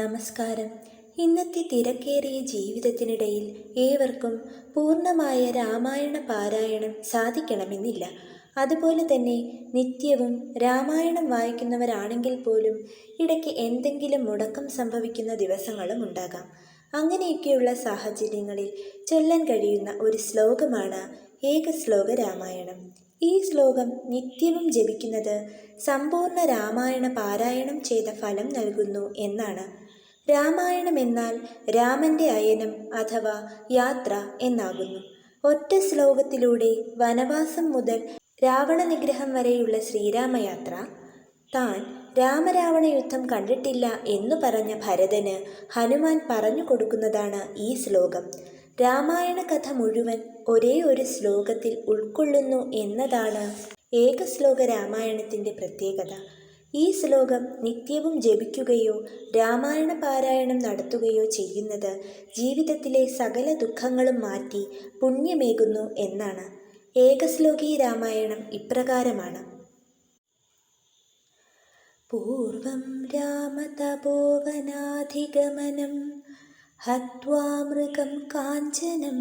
നമസ്കാരം. ഇന്നത്തെ തിരക്കേറിയ ജീവിതത്തിനിടയിൽ ഏവർക്കും പൂർണമായ രാമായണ പാരായണം സാധിക്കണമെന്നില്ല. അതുപോലെ തന്നെ നിത്യവും രാമായണം വായിക്കുന്നവരാണെങ്കിൽ പോലും ഇടയ്ക്ക് എന്തെങ്കിലും മുടക്കം സംഭവിക്കുന്ന ദിവസങ്ങളും ഉണ്ടാകാം. അങ്ങനെയൊക്കെയുള്ള സാഹചര്യങ്ങളിൽ ചൊല്ലാൻ കഴിയുന്ന ഒരു ശ്ലോകമാണ് ഏക ശ്ലോക രാമായണം ഈ ശ്ലോകം നിത്യവും ജപിക്കുന്നത് സമ്പൂർണ രാമായണ പാരായണം ചെയ്ത ഫലം നൽകുന്നു എന്നാണ്. രാമായണം എന്നാൽ രാമന്റെ അയനം അഥവാ യാത്ര എന്നാകുന്നു. ഒറ്റ ശ്ലോകത്തിലൂടെ വനവാസം മുതൽ രാവണ നിഗ്രഹം വരെയുള്ള ശ്രീരാമയാത്ര. താൻ രാമരാവണ യുദ്ധം കണ്ടിട്ടില്ല എന്നു പറഞ്ഞ ഭരതന് ഹനുമാൻ പറഞ്ഞു കൊടുക്കുന്നതാണ് ഈ ശ്ലോകം. രാമായണ കഥ മുഴുവൻ ഒരേ ഒരു ശ്ലോകത്തിൽ ഉൾക്കൊള്ളുന്നു എന്നതാണ് ഏകശ്ലോക രാമായണത്തിന്റെ പ്രത്യേകത. ഈ ശ്ലോകം നിത്യവും ജപിക്കുകയോ രാമായണ പാരായണം നടത്തുകയോ ചെയ്യുന്നത് ജീവിതത്തിലെ സകല ദുഃഖങ്ങളും മാറ്റി പുണ്യമേകുന്നു എന്നാണ്. ഏകശ്ലോകി രാമായണം ഇപ്രകാരമാണ്. പൂർവം രാമതപോവനാധിഗമനം ഹത്വാ മൃഗം കാഞ്ചനം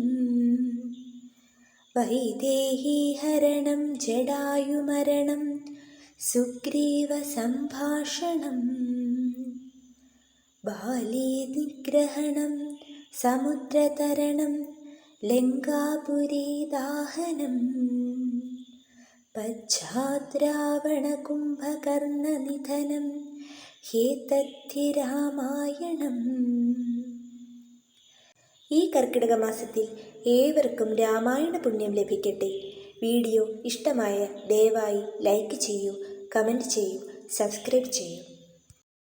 വൈദേഹീഹരണം ജടായുമരണം സുഗ്രീവസംഭാഷണം ബാലീനിഗ്രഹണം സമുദ്രതരണം ലങ്കാപുരീദാഹനം പശ്ചാദ്രാവണകുംഭകർണനിധനം ഹേതദ്ധി രാമായണം ഈ കർക്കിടക മാസത്തിൽ ഏവർക്കും രാമായണ പുണ്യം ലഭിക്കട്ടെ. വീഡിയോ ഇഷ്ടമായ ദയവായി ലൈക്ക് ചെയ്യൂ കമന്റ് ചെയ്യൂ സബ്സ്ക്രൈബ് ചെയ്യൂ.